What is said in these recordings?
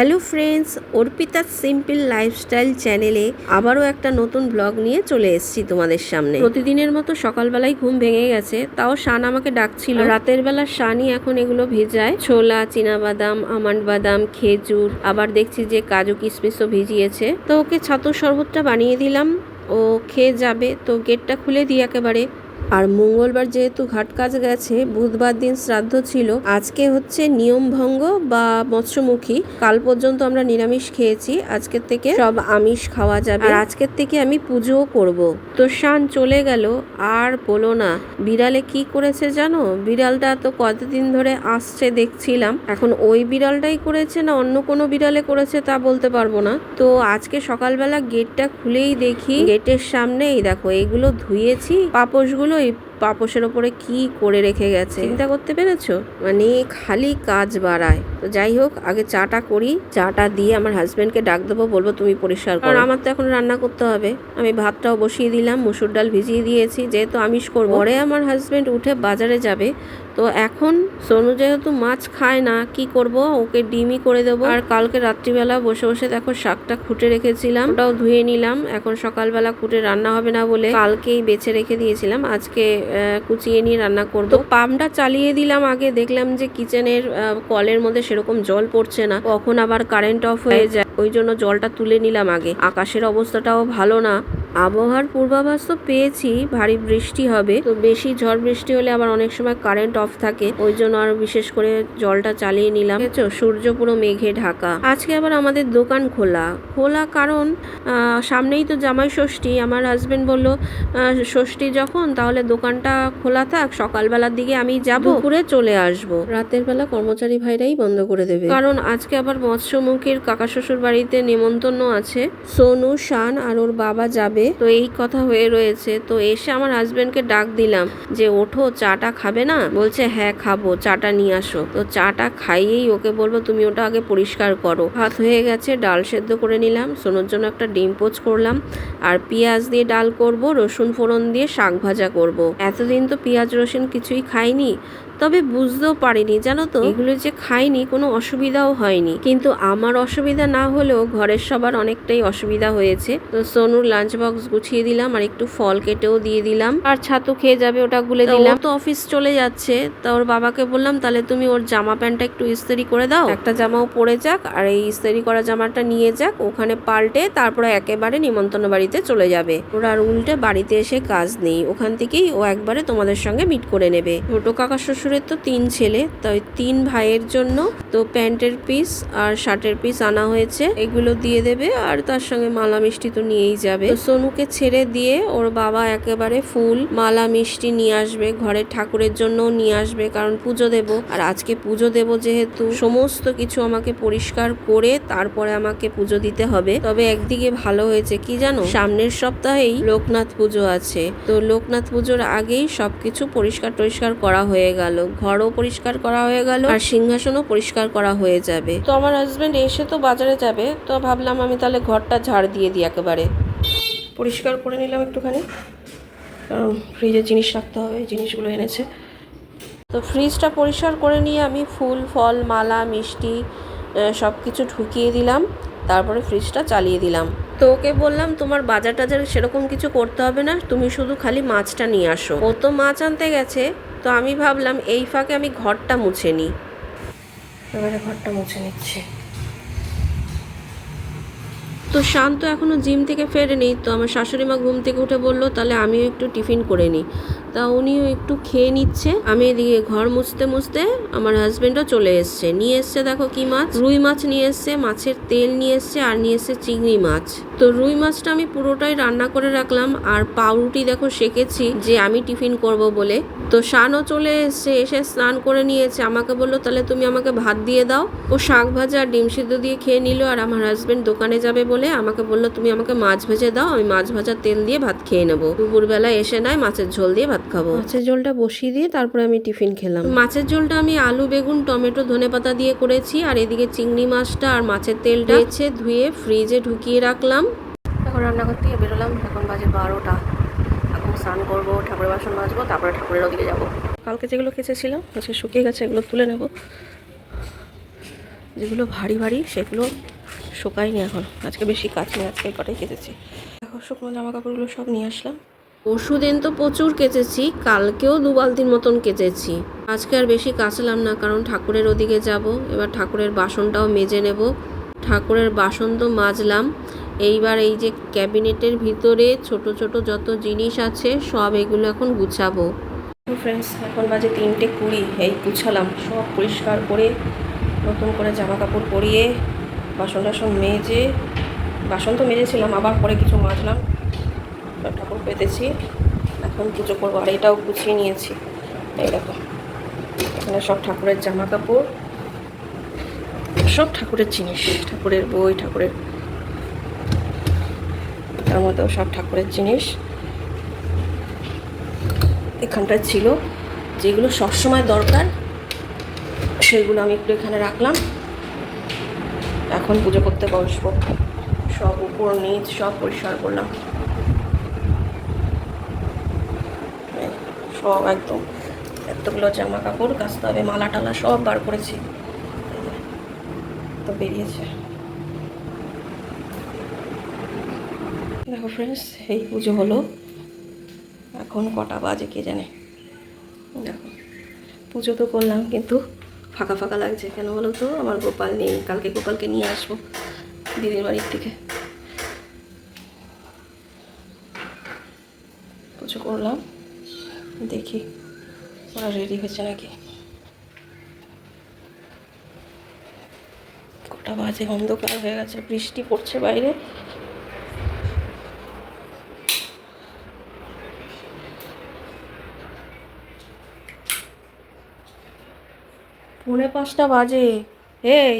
Hello friends Arpita simple lifestyle চ্যানেলে আবারও একটা নতুন ব্লগ নিয়ে চলে এসেছি তোমাদের সামনে। প্রতিদিনের মতো সকালবেলায় ঘুম ভেঙে গেছে, তাও শান আমাকে ডাকছিল। রাতের বেলা শানই এখন এগুলো ভেজায়। ছোলা বাদাম আমন্ড বাদাম খেজুর, আবার দেখছি যে কাজু কিশমিশও ভিজিয়েছে। তো ওকে ছাতুর শরবতটা বানিয়ে দিলাম। ও খেয়ে যাবে, তো গেটটা খুলে দিই একেবারে। আর মঙ্গলবার যেহেতু ঘাট কাজ গেছে, বুধবার দিন শ্রাদ্ধ ছিল। আজকে হচ্ছে নিয়ম ভঙ্গ বা মৎস্যমুখী। কাল পর্যন্ত আমরা নিরামিষ খেয়েছি। আজকের থেকে সব আমিষ খাওয়া যাবে। আর আজকের থেকে আমি পুজোও করব। তো শান চলে গেল, আর বলো না। বিড়ালে কি করেছে জানো? বিড়ালটা তো কতদিন ধরে আসছে দেখছিলাম। এখন ওই বিড়ালটাই করেছে না অন্য কোনো বিড়ালে করেছে তা বলতে পারব না। তো আজকে সকালবেলা গেটটা খুলেই দেখি। গেটের সামনে এই দেখো, এগুলো ধুয়েছি। পাপোশগুলো এই পাপোশের ওপরে কি করে রেখে গেছে? চিন্তা করতে পেরেছ? মানে খালি কাজ বাড়ায়। তো যাই হোক আগে চাটা করি চাটা দিয়ে আমার হাজব্যান্ডকে ডাক দেবো বলব তুমি পরিষ্কার করো। আমার তো এখন রান্না করতে হবে। আমি ভাতটাও বসিয়ে দিলাম মুসুর ডাল ভিজিয়ে দিয়েছি যেহেতু আমিষ করব। পরে আমার হাজব্যান্ড উঠে বাজারে যাবে। তো এখন সোনু যেহেতু মাছ খায় না কি করব? ওকে ডিমই করে দেবো। আর কালকে রাত্রিবেলা বসে বসে দেখো শাকটা খুঁটে রেখেছিলাম ওটাও ধুয়ে নিলাম। এখন সকালবেলা খুঁটে রান্না হবে না বলে কালকেই বেছে রেখে দিয়েছিলাম। আজকে কুচিয়ে নিয়ে রান্না করব। পাম্পটা চালিয়ে দিলাম আগে, দেখলাম যে কিচেনের কলের মধ্যে সেরকম জল পড়ছে না। কখন আবার কারেন্ট অফ হয়ে যায়, ওই জন্য জলটা তুলে নিলাম আগে। আকাশের অবস্থাটাও ভালো না। আবহাওয়ার পূর্বাভাস তো পেয়েছি, ভারী বৃষ্টি হবে। তো বেশি ঝড় বৃষ্টি হলে আবার অনেক সময় কারেন্ট অফ থাকে, ওই জন্য আরও বিশেষ করে জলটা চালিয়ে নিলাম। দেখেছ? সূর্য পুরো মেঘে ঢাকা। আজকে আবার আমাদের দোকান খোলা। খোলা কারণ সামনেই তো জামাই ষষ্ঠী। আমার হাজবেন্ড বলল ষষ্ঠী যখন, তাহলে দোকানটা খোলা থাক, সকালবেলার দিকে আমি যাব। দুপুরে চলে আসব। রাতের বেলা কর্মচারী ভাইরাই বন্ধ করে দেবে। কারণ আজকে আবার মৎস্যমুখীর কাকা শ্বশুর বাড়িতে নেমন্তন্ন আছে। সোনু, শান আর ওর বাবা যাবে। তো এই কথা হয়ে রয়েছে। তো এসে আমার হাজবেন্ডকে ডাক দিলাম যে, ওঠো, চাটা খাবে না? বলছে হ্যাঁ খাব, চাটা নিয়ে আসো। তো চাটা খাইয়েই ওকে বলব, তুমি ওটা আগে পরিষ্কার করো। ভাত হয়ে গেছে, ডাল সেদ্ধ করে নিলাম। সোনুর জন্য একটা ডিম পোচ করলাম। আর পেঁয়াজ দিয়ে ডাল করব, রসুন ফোড়ন দিয়ে শাক ভাজা করব। এতদিন তো পেঁয়াজ, রসুন কিছুই খাইনি। তবে বুঝতেও পারিনি জানো তো? এগুলো যে খাইনি কোনো অসুবিধাও হয়নি। কিন্তু আমার অসুবিধা না হলেও ঘরের সবার অনেকটাই অসুবিধা হয়েছে। তো সোনুর লাঞ্চ বক্স গুছিয়ে দিলাম আর একটু ফল কেটেও দিয়ে দিলাম। আর ছাতু খেয়ে যাবে ওটা গুলে দিলাম। তো অফিস চলে যাচ্ছে। তা ওর বাবাকে বললাম তাহলে তুমি ওর জামা প্যান্টটা একটু ইস্ত্রি করে দাও। একটা জামাও পরে যাক আর এই ইস্ত্রি করা জামাটা নিয়ে যাক। ওখানে পাল্টে তারপরে একেবারে নিমন্ত্রণ বাড়িতে চলে যাবে। ওর আর উল্টে বাড়িতে এসে কাজ নেই। ওখান থেকেই ও একবারে তোমাদের সঙ্গে মিট করে নেবে। ছোটো কাকা শ্বশুরের তো তিন ছেলে, তাই তিন ভাইয়ের জন্য তো প্যান্টের পিস আর শার্টের পিস আনা হয়েছে। এগুলো দিয়ে দেবে আর তার সঙ্গে মালা মিষ্টি তো নিয়েই যাবে। সোনুকে ছেড়ে দিয়ে ওর বাবা একেবারে ফুল মালা মিষ্টি নিয়ে আসবে, ঘরের ঠাকুরের জন্য নিয়ে আসবে, কারণ পুজো দেব। আর আজকে পুজো দেব যেহেতু, সমস্ত কিছু আমাকে পরিষ্কার করে তারপরে আমাকে পুজো দিতে হবে। তবে একদিকে ভালো হয়েছে কি জানো? সামনের সপ্তাহেই লোকনাথ পুজো আছে। তো লোকনাথ পুজোর আগেই সবকিছু পরিষ্কার টরিষ্কার করা হয়ে গেল। ঘরও পরিষ্কার করা হয়ে গেল আর সিংহাসনও পরিষ্কার করা হয়ে যাবে। তো আমার হাজবেন্ড এসে তো বাজারে যাবে, তো ভাবলাম আমি তাহলে ঘরটা ঝাড় দিয়ে দিই একেবারে। পরিষ্কার করে নিলাম একটুখানি। কারণ ফ্রিজে জিনিস রাখতে হবে, জিনিসগুলো এনেছে। তো ফ্রিজটা পরিষ্কার করে নিয়ে আমি ফুল, ফল, মালা, মিষ্টি সব কিছু ঢুকিয়ে দিলাম। তারপরে ফ্রিজটা চালিয়ে দিলাম। তো ওকে বললাম, তোমার বাজার টাজার সেরকম কিছু করতে হবে না, তুমি শুধু খালি মাছটা নিয়ে আসো। ও তো মাছ আনতে গেছে তো আমি ভাবলাম এই ফাঁকে আমি ঘরটা মুছে নিই। এবারে ঘরটা মুছে নিচ্ছি। তো শান্ত এখনও জিম থেকে ফেরেনি তো আমার শাশুড়ি মা ঘুম থেকে উঠে বলল তাহলে আমিও একটু টিফিন করে নিই। তা উনিও একটু খেয়ে নিচ্ছে। আমি এদিকে ঘর মুছতে মুছতে আমার হাজব্যান্ডও চলে এসছে। নিয়ে এসছে দেখো কি মাছ? রুই মাছ নিয়ে এসছে মাছের তেল নিয়ে এসছে আর নিয়ে এসছে চিংড়ি মাছ। তো রুই মাছটা আমি পুরোটাই রান্না করে রাখলাম আর পাউরুটি দেখো সেকেছি যে আমি টিফিন করব বলে। তো শানও চলে এসছে এসে স্নান করে নিয়েছে। আমাকে বলল তাহলে তুমি আমাকে ভাত দিয়ে দাও। ও শাক ভাজা আর ডিম সিদ্ধ দিয়ে খেয়ে নিল আর আমার হাজবেন্ড দোকানে যাবে বলে আমাকে বলল তুমি আমাকে মাছ ভেজে দাও আমি মাছ ভাজার তেল দিয়ে ভাত খেয়ে নেব। দুপুরবেলা এসে নয় মাছের ঝোল দিয়ে ভাত খাব। মাছের ঝোলটা বসিয়ে দিয়ে তারপরে আমি টিফিন খেলাম। মাছের ঝোলটা আমি আলু বেগুন টমেটো ধনেপাতা দিয়ে করেছি আর এদিকে চিংড়ি মাছটা আর মাছের তেলটা বেছে ধুয়ে ফ্রিজে ঢুকিয়ে রাখলাম। এখন রান্নাঘর থেকে বেরোলাম। এখন বাজে বারোটা। এখন স্নান করব, ঠাকুরের বাসন মাজবো, তারপরে ঠাকুরের ওদিকে যাব। কালকে যেগুলো কেচেছিলাম আজকে শুকিয়ে গেছে, এগুলো তুলে নেব। যেগুলো ভারী ভারী, সেগুলো শুকায়নি এখন। আজকে বেশি কাজ নেই, আজকে কটাই কেচেছি। এখন শুকনো জামা কাপড়গুলো সব নিয়ে আসলাম। পরশুদিন তো প্রচুর কেচেছি, কালকেও দু বালতির মতন কেচেছি। আজকে আর বেশি কাচলাম না, কারণ ঠাকুরের ওদিকে যাব, এবার ঠাকুরের বাসনটাও মেজে নেব। ঠাকুরের বাসন তো মাজলাম এইবার এই যে ক্যাবিনেটের ভিতরে ছোট ছোট যত জিনিস আছে, সব এগুলো এখন গুছাবো। ফ্রেন্ডস এখন বাজে তিনটে কুড়ি, এই গুছালাম। সব পরিষ্কার করে, নতুন করে জামা কাপড় পরিয়ে বাসন টাসন মেজে, বাসন তো মেজেছিলাম, আবার পরে কিছু মাজলাম। ঠাকুর পেতেছি। এখন পুজো করব, আর এটাও গুছিয়ে নিয়েছি। এই দেখো, এখানে সব ঠাকুরের জামা কাপড় সব ঠাকুরের জিনিস, ঠাকুরের বই, ঠাকুরের তার মধ্যেও সব ঠাকুরের জিনিস। এখানটায় ছিল। যেগুলো সবসময় দরকার, সেগুলো আমি একটু এখানে রাখলাম। এখন পুজো করতে বসবো। সব উপর নিচ সব পরিষ্কার করলাম। সব একদম এতগুলো জামা কাপড় কাচতে হবে, মালা টালা সব বার করেছি। তো বেরিয়েছে। দেখো ফ্রেন্ডস এই পুজো হলো। এখন কটা বাজে কে জানে। দেখো, পুজো তো করলাম কিন্তু ফাঁকা ফাঁকা লাগছে। কেন বলো তো? আমার গোপাল নেই, কালকে গোপালকে নিয়ে আসব দিদির বাড়ির থেকে পুজো করলাম, দেখি ওরা রেডি হয়েছে নাকি। কটা বাজে, অন্ধকার হয়ে গেছে, বৃষ্টি পড়ছে বাইরে। পৌনে পাঁচটা বাজে। এই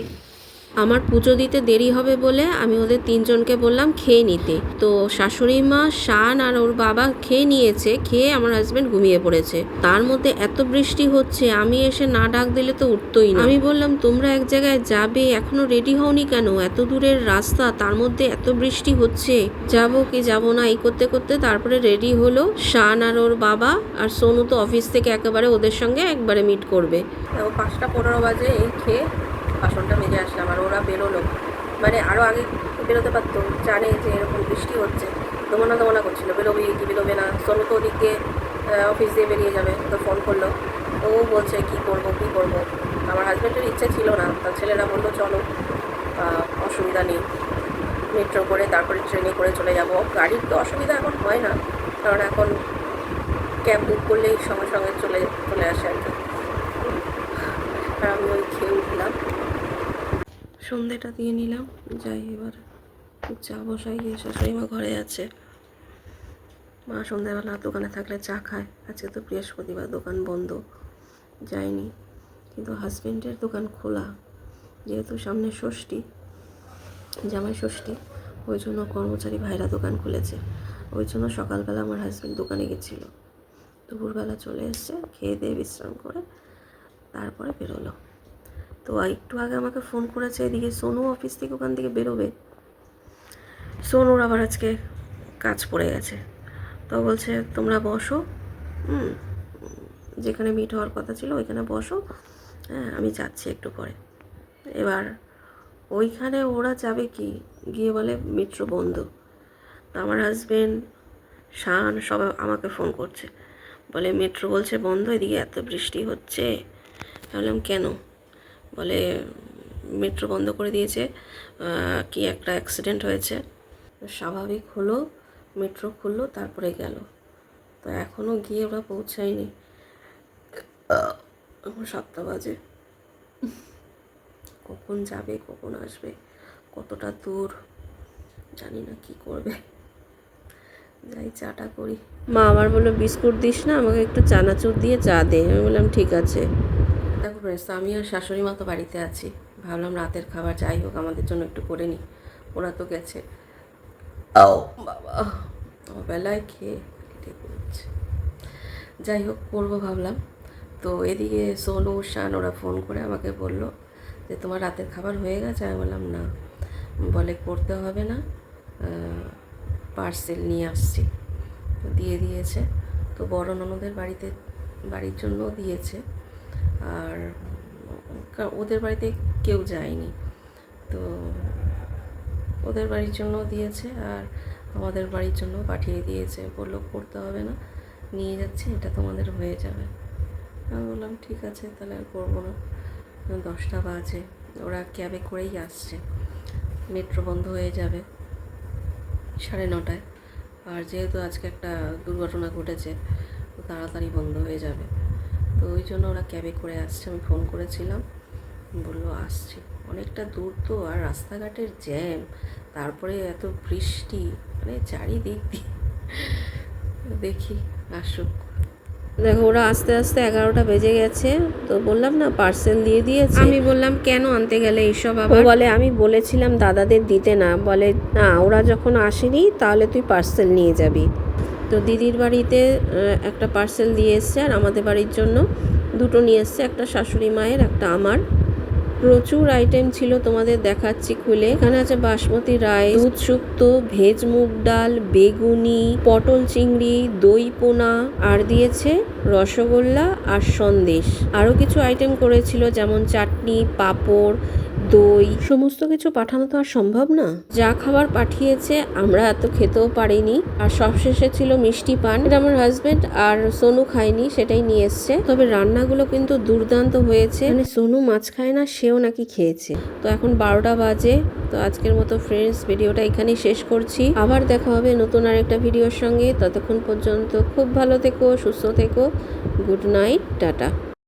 আমার পুজো দিতে দেরি হবে বলে আমি ওদের তিনজনকে বললাম খেয়ে নিতে। তো শাশুড়ি মা, শান আর ওর বাবা খেয়ে নিয়েছে, খেয়ে আমার হাজব্যান্ড ঘুমিয়ে পড়েছে। তার মধ্যে এত বৃষ্টি হচ্ছে, আমি এসে না ডাক দিলে তো উঠতোই না। আমি বললাম, তোমরা এক জায়গায় যাবে, এখনও রেডি হওনি কেন? এত দূরের রাস্তা, তার মধ্যে এত বৃষ্টি হচ্ছে। যাব কি যাব না? এই করতে করতে তারপরে রেডি হলো শান আর ওর বাবা, আর সোনু তো অফিস থেকে একেবারে ওদের সঙ্গে একবারে মিট করবে। পাঁচটা পনেরো বাজে, এই খেয়ে বাসনটা মেজে আসলাম আর ওরা বেরোলো। মানে আরও আগে বেরোতে পারতো, জানে যে এরকম বৃষ্টি হচ্ছে। দোমনা দোমনা করছিল, বেরোবে কি বেরোবে না? সোনু তো ওদিক দিয়ে অফিস দিয়ে বেরিয়ে যাবে, তো ফোন করল। ও বলছে, কি করব কি করব? আমার হাজব্যান্ডের ইচ্ছা ছিল না, তার ছেলেরা বলল, চলো অসুবিধা নেই। মেট্রো করে তারপরে ট্রেনে করে চলে যাব। গাড়ির তো অসুবিধা এখন হয় না, কারণ এখন ক্যাব বুক করলেই সঙ্গে সঙ্গে চলে চলে আসে আর কি। আর আমি ওই খেয়ে উঠলাম। সন্ধেটা দিয়ে নিলাম। যাই, এবার চা বসাই শাশুড়ি মা ঘরে আছে। মা সন্ধ্যাবেলা দোকানে থাকলে চা খায়। আজকে তো বৃহস্পতিবার, দোকান বন্ধ। যায়নি কিন্তু হাজবেন্ডের দোকান খোলা। যেহেতু সামনে ষষ্ঠী, জামাই ষষ্ঠী, ওই জন্য কর্মচারী ভাইরা দোকান খুলেছে। ওই জন্য সকালবেলা আমার হাজব্যান্ড দোকানে গেছিল। দুপুরবেলা চলে এসছে খেয়ে দিয়ে বিশ্রাম করে তারপরে বেরোলো। তো একটু আগে আমাকে ফোন করেছে এদিকে সোনু অফিস থেকে ওখান থেকে বেরোবে। সোনুর আবার আজকে কাজ পড়ে গেছে। তো বলছে, তোমরা বসো। হুম, যেখানে মিট হওয়ার কথা ছিল ওইখানে বসো। হ্যাঁ আমি যাচ্ছি একটু পরে। এবার ওইখানে ওরা যাবে কি? গিয়ে বলে মেট্রো বন্ধু। তো আমার হাজবেন্ড শান সবাই আমাকে ফোন করছে। বলে মেট্রো বলছে, বন্ধ, এদিকে এত বৃষ্টি হচ্ছে। ভাবলাম কেন? বলে মেট্রো বন্ধ করে দিয়েছে কি একটা অ্যাক্সিডেন্ট হয়েছে। স্বাভাবিক হলো, মেট্রো খুললো, তারপরে গেল। তো এখনও গিয়ে ওরা পৌঁছায়নি। এখন সাতটা বাজে। কখন যাবে, কখন আসবে, কতটা দূর, জানি না কি করবে। যাই চাটা করি। মা আমার বলল, বিস্কুট দিস না, আমাকে একটু চানাচুর দিয়ে চা দে। আমি বললাম, ঠিক আছে। দেখো ফ্রেন্ডস আমি আর শাশুড়ি মা তো বাড়িতে আছি। ভাবলাম রাতের খাবার যাই হোক আমাদের জন্য একটু করে নিই ওরা তো গেছে। বাবা বেলায় খেয়ে ঠিক হচ্ছে যাই হোক করব ভাবলাম। তো এদিকে সোনু শান ওরা ফোন করে আমাকে বলল যে তোমার রাতের খাবার হয়ে গেছে? আমি বললাম না। বলে করতে হবে না পার্সেল নিয়ে আসছি। দিয়ে দিয়েছে। তো বড় ননদের বাড়িতে বাড়ির জন্য দিয়েছে। আর ওদের বাড়িতে কেউ যায়নি। তো ওদের বাড়ির জন্য দিয়েছে আর আমাদের বাড়ির জন্য পাঠিয়ে দিয়েছে। বলল, করতে হবে না, নিয়ে যাচ্ছে, এটা তোমাদের হয়ে যাবে। আমি বললাম, ঠিক আছে, তাহলে আর করব না। দশটা বাজে, ওরা ক্যাবে করেই আসছে। মেট্রো বন্ধ হয়ে যাবে সাড়ে নটায়। আর যেহেতু আজকে একটা দুর্ঘটনা ঘটেছে, তাড়াতাড়ি বন্ধ হয়ে যাবে। তো ওই জন্য ওরা ক্যাবে করে আসছে। আমি ফোন করেছিলাম। বলল আসছি। অনেকটা দূর তো আর রাস্তাঘাটের জ্যাম তারপরে এত বৃষ্টি মানে চারিদিক দিয়ে। দেখি আসুক। দেখো ওরা আস্তে আস্তে এগারোটা বেজে গেছে। তো বললাম না পার্সেল দিয়ে দিয়েছে। আমি বললাম কেন আনতে গেলে এইসব আবার? বলে আমি বলেছিলাম দাদাদের দিতে না। বলে না ওরা যখন আসেনি তাহলে তুই পার্সেল নিয়ে যাবি। তো দিদির বাড়িতে একটা পার্সেল দিয়ে এসছে আর আমাদের বাড়ির জন্য দুটো নিয়ে এসছে, একটা শাশুড়ি মায়ের, একটা আমার। প্রচুর আইটেম ছিল তোমাদের দেখাচ্ছি খুলে। এখানে আছে বাসমতি রাইস দুধ শুক্তো, ভেজ মুগ ডাল, বেগুনি, পটল চিংড়ি, দই পোনা, আর দিয়েছে রসগোল্লা আর সন্দেশ। আরও কিছু আইটেম করেছিল যেমন চাটনি, পাঁপড় দই, সমস্ত কিছু পাঠানো তো আর সম্ভব না। যা খাবার পাঠিয়েছে আমরা এত খেতেও পারিনি। আর সবশেষে ছিল মিষ্টি পান। এটা আমার হাজবেন্ড আর সোনু খায়নি, সেটাই নিয়ে এসছে। তবে রান্নাগুলো কিন্তু দুর্দান্ত হয়েছে। মানে সোনু মাছ খায় না, সেও নাকি খেয়েছে। তো এখন বারোটা বাজে। তো আজকের মতো ফ্রেন্ডস ভিডিওটা এখানেই শেষ করছি। আবার দেখা হবে নতুন আরেকটা ভিডিওর সঙ্গে। ততক্ষণ পর্যন্ত খুব ভালো থেকো, সুস্থ থেকো। Good night, tata.